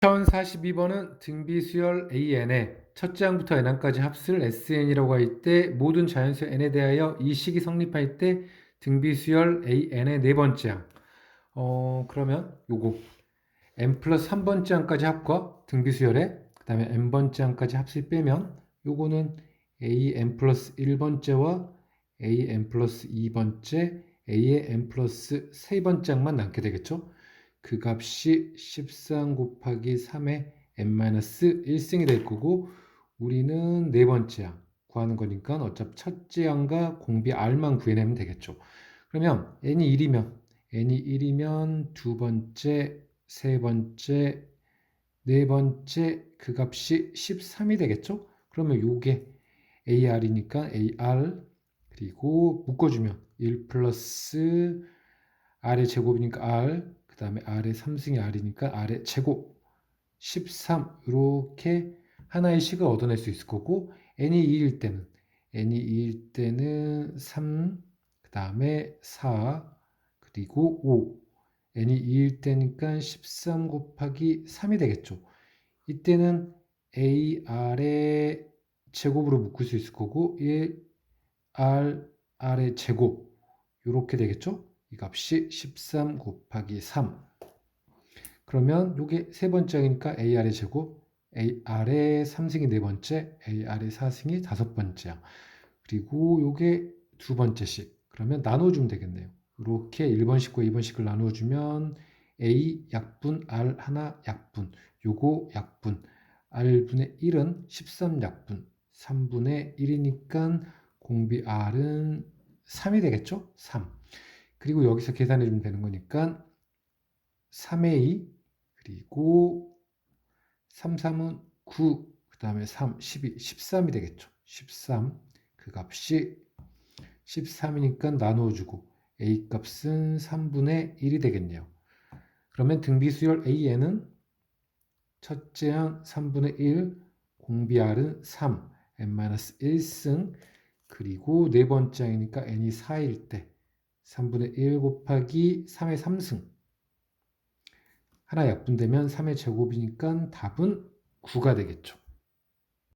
1042번은 등비수열 AN의 첫째 항부터 n항까지 합을 SN이라고 할 때 모든 자연수 n에 대하여 이 식이 성립할 때 등비수열 AN의 네 번째 항. 어, 그러면 요거 n 플러스 3번째 항까지 합과 등비수열의 그 다음에 n번째 항까지 합을 빼면 요거는 AN 플러스 1번째와 AN 플러스 2번째, A의 n 플러스 3번째 항만 남게 되겠죠? 그 값이 13 곱하기 3의 n-1승이 될 거고 우리는 네 번째 항 구하는 거니까 어차피 첫째 항과 공비 r만 구해내면 되겠죠. 그러면 n이 1이면 n이 1이면 두 번째, 세 번째, 네 번째 그 값이 13이 되겠죠. 그러면 요게 ar이니까 ar 그리고 묶어주면 1 플러스 r의 제곱이니까 r 그 다음에 r의 3승이 r이니까 r의 제곱 13 이렇게 하나의 식을 얻어낼 수 있을 거고 n이 2일 때는 n이 2일 때는 3, 그 다음에 4, 그리고 5 n이 2일 때니까 13 곱하기 3이 되겠죠. 이때는 ar의 제곱으로 묶을 수 있을 거고 1 r, r의 제곱 이렇게 되겠죠. 이 값이 13 곱하기 3. 그러면 이게 세 번째니까 AR의 제곱, AR의 3승이 네 번째, AR의 4승이 다섯 번째. 그리고 요게 두 번째씩. 그러면 나눠주면 되겠네요. 이렇게 1번씩과 2번씩을 나눠주면 A 약분, R 하나 약분, 요거 약분, R분의 1은 13 약분, 3분의 1이니까 공비 R은 3이 되겠죠? 3. 그리고 여기서 계산해 주면 되는 거니까 3의 2 그리고 3, 3은 9, 그 다음에 3, 12, 13이 되겠죠. 13. 그 값이 13이니까 나누어주고 A 값은 3분의 1이 되겠네요. 그러면 등비수열 AN은 첫째 항 3분의 1, 공비R은 3, n-1승, 그리고 네 번째 항이니까 n이 4일 때 3분의 1 곱하기 3의 3승 하나 약분되면 3의 제곱이니까 답은 9가 되겠죠.